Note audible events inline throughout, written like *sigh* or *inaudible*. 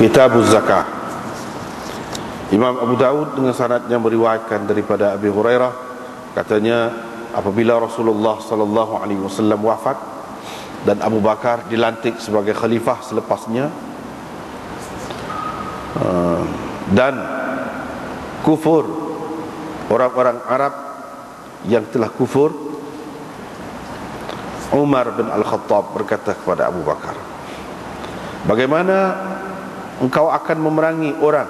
Kitab Zakah. Imam Abu Daud dengan sanad yang meriwayatkan daripada Abi Hurairah katanya apabila Rasulullah sallallahu alaihi wasallam wafat dan Abu Bakar dilantik sebagai khalifah selepasnya uh, dan kufur orang-orang Arab yang telah kufur Umar bin Al-Khattab berkata kepada Abu Bakar Bagaimana engkau akan memerangi orang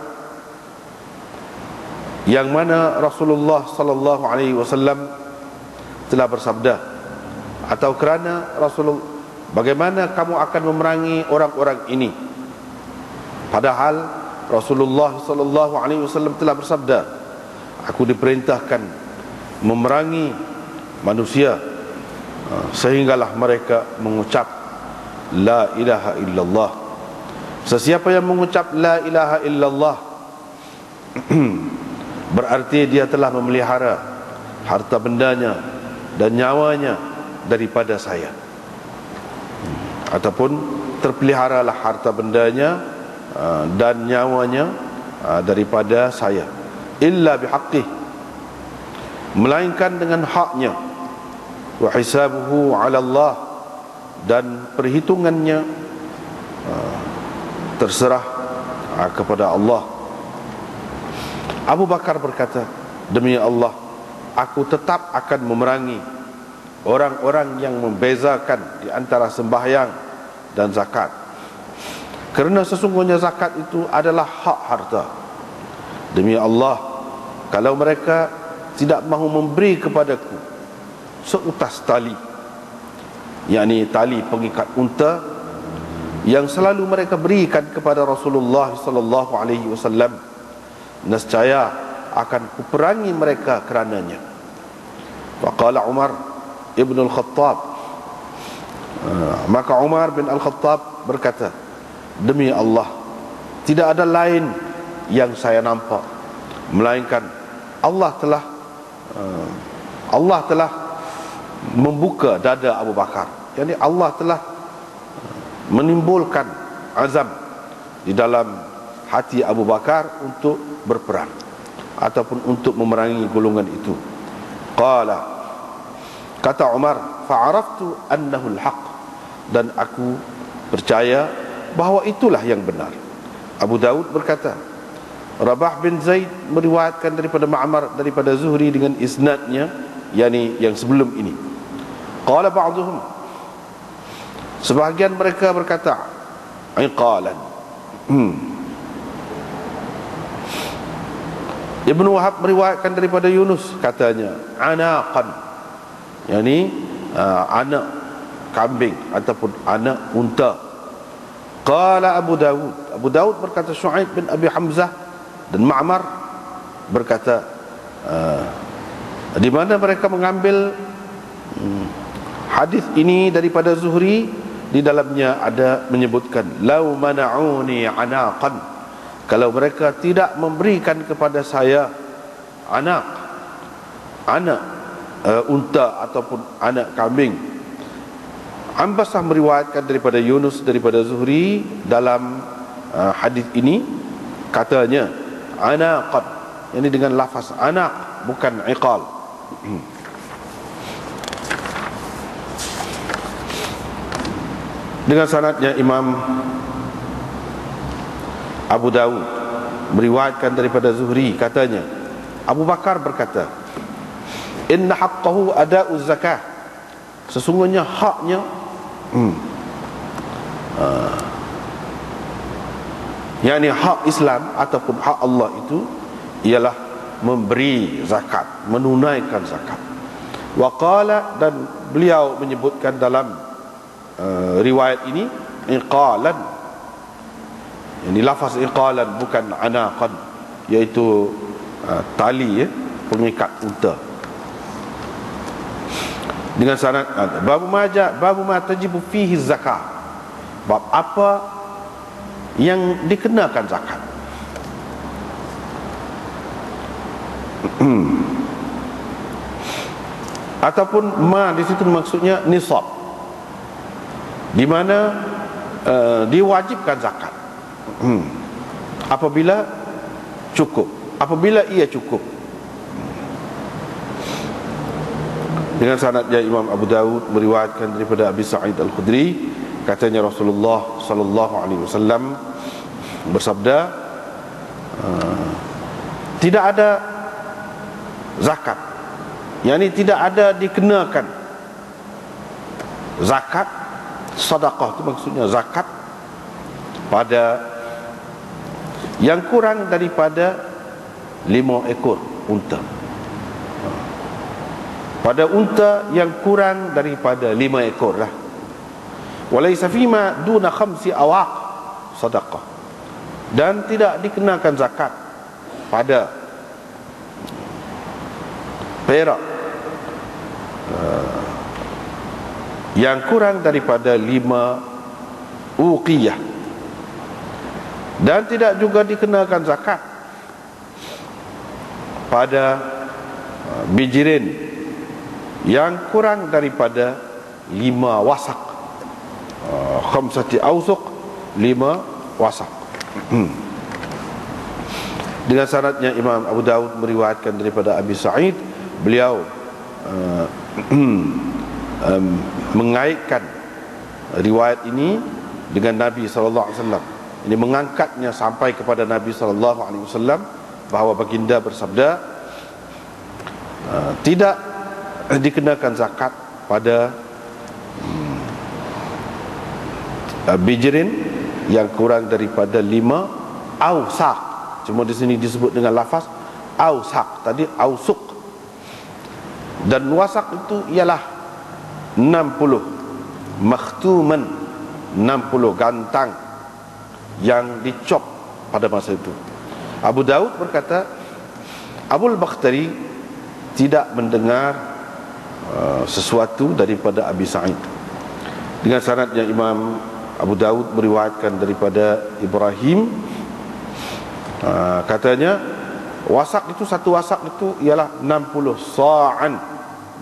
yang mana Rasulullah sallallahu alaihi wasallam telah bersabda atau kerana Rasulullah bagaimana kamu akan memerangi orang-orang ini? Padahal Rasulullah sallallahu alaihi wasallam telah bersabda aku diperintahkan memerangi manusia uh, sehinggalah mereka mengucap la ilaha illallah sesiapa yang mengucap la ilaha illallah *clears throat* berarti dia telah memelihara harta bendanya dan nyawanya daripada saya. Ataupun terpeliharalah harta bendanya uh, dan nyawanya uh, daripada saya. Illa bihaqqih. Melainkan dengan haknya. Wa hisabuhu 'ala Allah dan perhitungannya. Uh, terserah kepada Allah. Abu Bakar berkata Demi Allah Aku tetap akan memerangi Orang-orang yang membezakan Di antara sembahyang dan zakat. Kerana sesungguhnya zakat itu adalah hak harta. Demi Allah Kalau mereka tidak mahu memberi kepadaku Seutas tali yakni tali pengikat unta yang selalu mereka berikan kepada Rasulullah sallallahu alaihi wasallam nescaya akan kuperangi mereka kerananya. Faqala Umar Ibn Al-Khattab ah, Maka Umar bin Al-Khattab berkata Demi Allah Tidak ada lain yang saya nampak Melainkan Allah telah ah, Allah telah membuka dada Abu Bakar Yani Allah telah ah, menimbulkan azam di dalam hati Abu Bakar untuk berperang ataupun untuk memerangi golongan itu. Qala kata Umar, fa'araftu annahu al-haq dan aku percaya bahawa itulah yang benar. Abu Daud berkata, Rabah bin Zaid meriwayatkan daripada Ma'mar daripada Zuhri dengan isnadnya yakni yang sebelum ini. Qala ba'dhum Sebahagian mereka berkata, "Iqalan." Hmm. Ibn Wahab meriwayatkan daripada Yunus katanya anaqan yakni uh, anak kambing ataupun anak unta qala Abu Dawud Abu Dawud berkata Shu'aib bin Abi Hamzah dan Ma'mar berkata uh, di mana mereka mengambil um, hadis ini daripada Zuhri di dalamnya ada menyebutkan lau mana'uni anaqan. Kalau mereka tidak memberikan kepada saya anak anak uh, unta ataupun anak kambing Ambasah meriwayatkan daripada Yunus daripada Zuhri dalam uh, hadis ini katanya anaqat ini dengan lafaz anak bukan iqal dengan sanadnya Imam Abu Dawud meriwayatkan daripada Zuhri katanya Abu Bakar berkata inna haqqahu ada'u zakah. Sesungguhnya haknya hmm, uh, yakni hak Islam ataupun hak Allah itu ialah memberi zakat menunaikan zakat. Waqala dan beliau menyebutkan dalam uh, riwayat ini iqalan ini lafaz iqalan bukan anaqan iaitu uh, tali ya, pengikat unta. Dengan sanad uh, bab maja bab ma tajibu fihi zakah. Bab apa yang dikenakan zakat. Ataupun ma di situ maksudnya nisab. Di mana uh, diwajibkan zakat. Hmm. apabila cukup apabila ia cukup dengan sanadnya Imam Abu Dawud meriwayatkan daripada Abi Sa'id Al-Khudri katanya Rasulullah sallallahu alaihi wasallam bersabda uh, tidak ada zakat yakni tidak ada dikenakan zakat sedekah itu maksudnya zakat pada yang kurang daripada lima ekor unta. Pada unta yang kurang daripada lima ekor lah. Walaysa fima duna khamsi awaq sadaqah. Dan tidak dikenakan zakat pada perak uh, yang kurang daripada lima uqiyah. Dan tidak juga dikenakan zakat. Pada uh, bijirin yang kurang daripada lima wasak. Uh, khamsati awsuq lima wasak. Hmm. dengan syaratnya Imam Abu Dawud meriwayatkan daripada Abi Sa'id beliau uh, *clears throat* um, mengaitkan riwayat ini dengan Nabi sallallahu alaihi wasallam. Ini mengangkatnya sampai kepada Nabi sallallahu alaihi wasallam bahawa baginda bersabda uh, tidak dikenakan zakat pada hmm, bijirin yang kurang daripada lima ausak cuma di sini disebut dengan lafaz ausak tadi ausuk dan wasak itu ialah 60 makhtuman 60 gantang yang dicop pada masa itu. Abu Daud berkata Abu Bakhtari tidak mendengar Uh, sesuatu daripada Abi Sa'id. Dengan sanad yang Imam Abu Dawud meriwayatkan daripada Ibrahim uh, katanya wasak itu satu wasak itu ialah 60 sa'an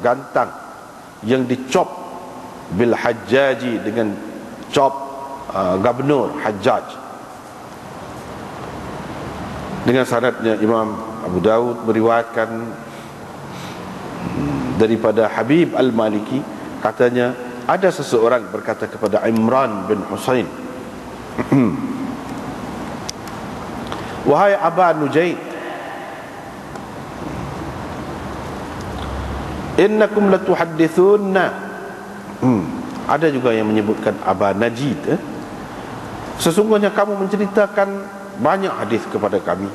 gantang yang dicop bil hajjaji dengan cop uh, gubernur hajjaj. Dengan sanadnya Imam Abu Dawud meriwayatkan daripada Habib Al-Maliki katanya ada seseorang berkata kepada Imran bin Husain *clears throat* Wahai Aba Nujaid Innakum latuhaddithunna. Hmm. Ada juga yang menyebutkan Aba Najid eh? Sesungguhnya kamu menceritakan banyak hadis kepada kami.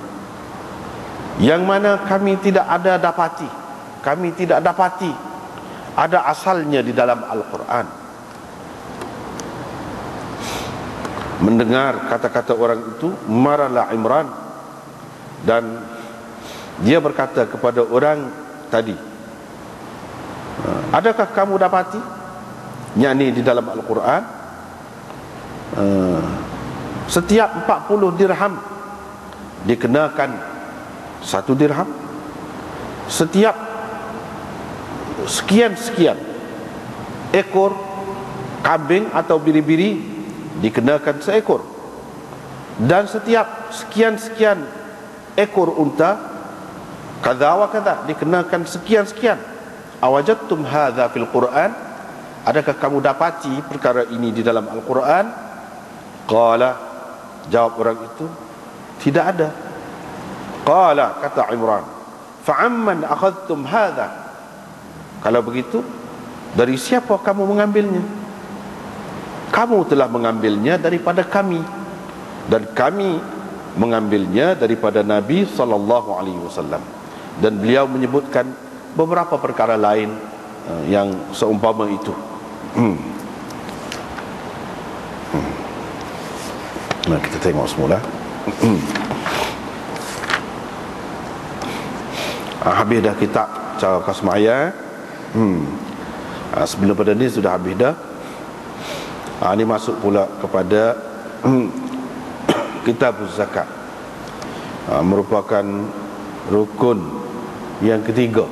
Yang mana kami tidak ada dapati. Kami tidak dapati ada asalnya di dalam Al-Quran. Mendengar kata-kata orang itu marahlah Imran. Dan dia berkata kepada orang tadi adakah kamu dapati? Nyanyi di dalam Al-Quran eh, setiap 40 dirham dikenakan satu dirham. Setiap sekian-sekian ekor kambing atau biri-biri dikenakan seekor. Dan setiap sekian-sekian ekor unta kadha wa kadha dikenakan sekian-sekian awajadtum hadha fil Quran? Adakah kamu dapati perkara ini di dalam Al-Quran? Qala. Jawab orang itu tidak ada. Qala kata Imran fa'amman akhadtum hadha? Kalau begitu Dari siapa kamu mengambilnya? Kamu telah mengambilnya daripada kami. Dan kami mengambilnya daripada Nabi sallallahu alaihi wasallam. Dan beliau menyebutkan beberapa perkara lain uh, yang seumpama itu. Hmm. Hmm. Nah, kita tengok semula. Ah, habis dah kitab cara kasmaya. Hmm. Ha, sebelum pada ni sudah habis dah. Ha, ini masuk pula kepada hmm, *coughs* kitab zakat. Ha, merupakan rukun yang ketiga